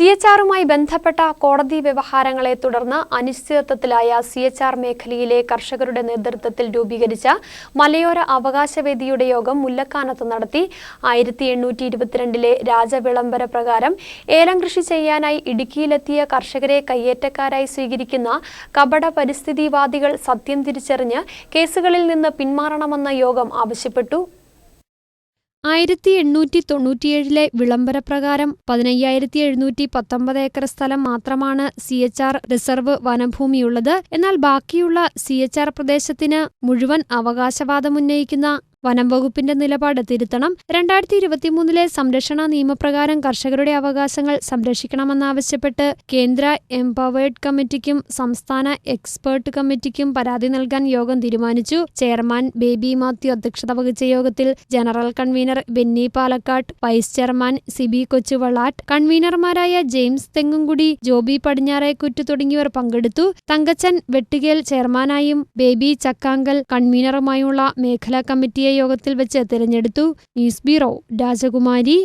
C H ആറുമായി ബന്ധപ്പെട്ട കോടതി വ്യവഹാരങ്ങളെ തുടർന്ന് അനിശ്ചിതത്വത്തിലായ സി എച്ച് ആർ മേഖലയിലെ കർഷകരുടെ നേതൃത്വത്തിൽ രൂപീകരിച്ച മലയോര അവകാശവേദിയുടെ യോഗം മുല്ലക്കാനത്ത് നടത്തി. ആയിരത്തി എണ്ണൂറ്റി ഇരുപത്തിരണ്ടിലെ രാജവിളംബര പ്രകാരം ഏലം കൃഷി ചെയ്യാനായി ഇടുക്കിയിലെത്തിയ കർഷകരെ കയ്യേറ്റക്കാരായി സ്വീകരിക്കുന്ന കപട പരിസ്ഥിതിവാദികൾ സത്യം തിരിച്ചറിഞ്ഞ് കേസുകളിൽ നിന്ന് പിന്മാറണമെന്ന് യോഗം ആവശ്യപ്പെട്ടു. ആയിരത്തി എണ്ണൂറ്റി തൊണ്ണൂറ്റിയേഴിലെ വിളംബരപ്രകാരം പതിനയ്യായിരത്തി എഴുന്നൂറ്റി പത്തൊമ്പത് ഏക്കർ സ്ഥലം മാത്രമാണ് സി എച്ച് ആർ റിസർവ് വനഭൂമിയുള്ളത്. എന്നാൽ ബാക്കിയുള്ള സി എച്ച് ആർ പ്രദേശത്തിന് മുഴുവൻ അവകാശവാദമുന്നയിക്കുന്ന വനം വകുപ്പിന്റെ നിലപാട് തിരുത്തണം. രണ്ടായിരത്തി ഇരുപത്തിമൂന്നിലെ സംരക്ഷണ നിയമപ്രകാരം കർഷകരുടെ അവകാശങ്ങൾ സംരക്ഷിക്കണമെന്നാവശ്യപ്പെട്ട് കേന്ദ്ര എംപവേർഡ് കമ്മിറ്റിക്കും സംസ്ഥാന എക്സ്പേർട്ട് കമ്മിറ്റിക്കും പരാതി നൽകാൻ യോഗം തീരുമാനിച്ചു. ചെയർമാൻ ബേബി മാത്യു അധ്യക്ഷത വഹിച്ച യോഗത്തിൽ general convener Benny Palakkatt vice chairman Siby Kochuvallatt കൺവീനർമാരായ James Thengumkudi Joby Padinjarekkutt തുടങ്ങിയവർ പങ്കെടുത്തു. തങ്കച്ചൻ വെട്ടുകേൽ ചെയർമാനായും ബേബി ചക്കാങ്കൽ കൺവീനറുമായുള്ള മേഖലാ കമ്മിറ്റിയെ യോഗത്തിൽ വെച്ച് തിരഞ്ഞെടുത്തു. ന്യൂസ് ബ്യൂറോ രാജകുമാരി